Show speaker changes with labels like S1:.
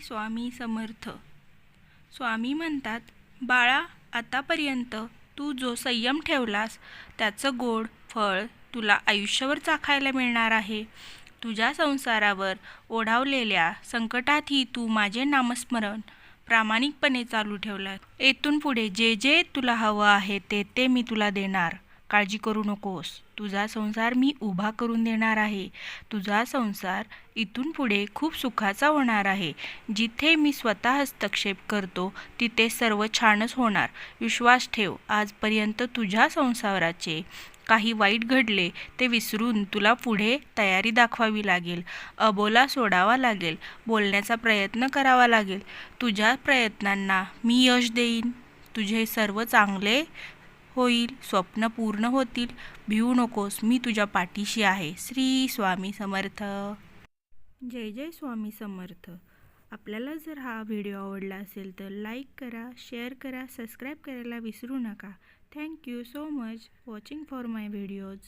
S1: स्वामी समर्थ. स्वामी म्हणतात बाळा आतापर्यंत तू जो संयम ठेवलास त्याचं गोड फळ तुला आयुष्यभर चाखायला मिळणार आहे. तुझ्या संसारावर ओढावलेल्या संकटातही तू माझे नामस्मरण प्रामाणिकपणे चालू ठेवलं येथून पुढे जे जे तुला हवं आहे ते ते मी तुला देणार. काळजी करू नकोस. तुझा संसार मी उभा करून देणार आहे. तुझा संसार इथून पुढे खूप सुखाचा होणार आहे. जिथे मी स्वतः हस्तक्षेप करतो तिथे सर्व छानच होणार. विश्वास ठेव आजपर्यंत तुझ्या संसाराचे काही वाईट घडले ते विसरून तुला पुढे तयारी दाखवावी लागेल. अबोला सोडावा लागेल बोलण्याचा प्रयत्न करावा लागेल. तुझ्या प्रयत्नांना मी यश देईन. तुझे सर्व चांगले होईल स्वप्न पूर्ण होतील. भिवू नकोस मी तुझ्या पाठीशी आहे. श्री स्वामी समर्थ. जय जय स्वामी समर्थ. आपल्याला जर हा व्हिडिओ आवडला असेल तर लाईक करा शेअर करा सबस्क्राईब करायला विसरू नका. Thank you so much watching for my videos.